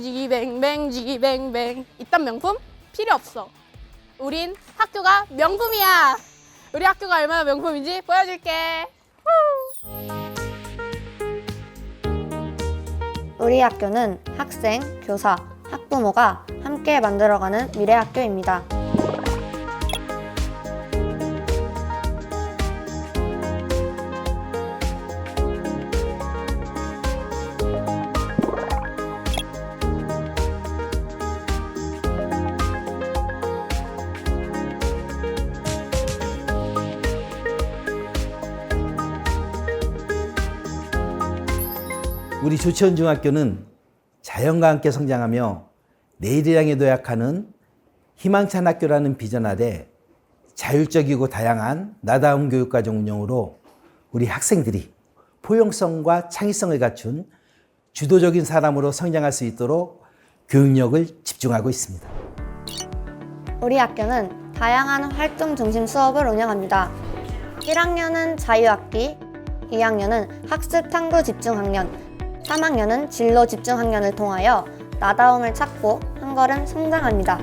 지뱅뱅 지뱅뱅 이딴 명품 필요 없어. 우린 학교가 명품이야. 우리 학교가 얼마나 명품인지 보여줄게. 우리 학교는 학생, 교사, 학부모가 함께 만들어가는 미래 학교입니다. 우리 조치원 중학교는 자연과 함께 성장하며 내일을 향해 도약하는 희망찬 학교라는 비전 아래 자율적이고 다양한 나다운 교육과정 운영으로 우리 학생들이 포용성과 창의성을 갖춘 주도적인 사람으로 성장할 수 있도록 교육력을 집중하고 있습니다. 우리 학교는 다양한 활동 중심 수업을 운영합니다. 1학년은 자유학기, 2학년은 학습 탐구 집중 학년, 3학년은 진로 집중 학년을 통하여 나다움을 찾고 한 걸음 성장합니다.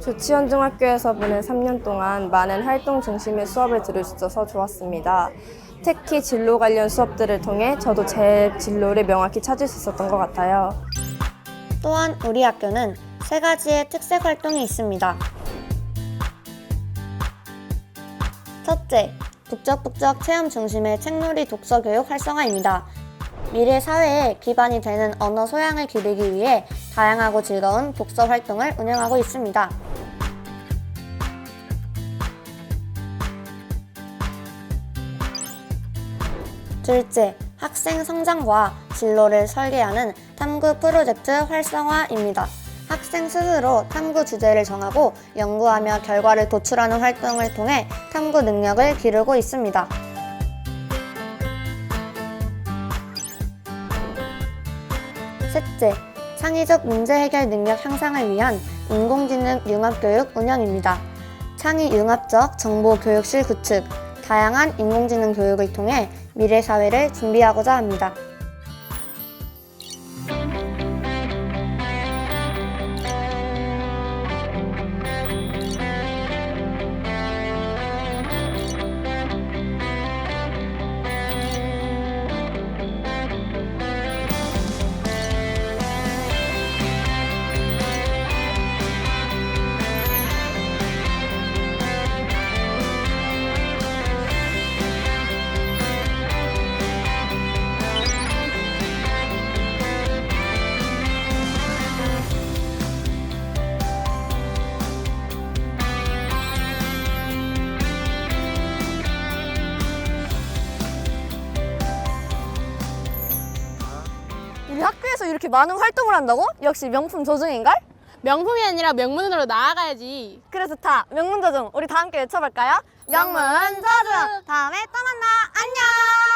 조치원 중학교에서 보낸 3년 동안 많은 활동 중심의 수업을 들을 수 있어서 좋았습니다. 특히 진로 관련 수업들을 통해 저도 제 진로를 명확히 찾을 수 있었던 것 같아요. 또한 우리 학교는 세 가지의 특색 활동이 있습니다. 첫째, 북적북적 체험 중심의 책놀이 독서 교육 활성화입니다. 미래 사회에 기반이 되는 언어 소양을 기르기 위해 다양하고 즐거운 독서 활동을 운영하고 있습니다. 둘째, 학생 성장과 진로를 설계하는 탐구 프로젝트 활성화입니다. 학생 스스로 탐구 주제를 정하고 연구하며 결과를 도출하는 활동을 통해 탐구 능력을 기르고 있습니다. 셋째, 창의적 문제 해결 능력 향상을 위한 인공지능 융합교육 운영입니다. 창의 융합적 정보 교육실 구축, 다양한 인공지능 교육을 통해 미래 사회를 준비하고자 합니다. 우리 학교에서 이렇게 많은 활동을 한다고? 역시 명품 조중인걸? 명품이 아니라 명문으로 나아가야지. 그래서 다 명문 조중. 우리 다 함께 외쳐볼까요? 명문 조중. 다음에 또 만나. 안녕.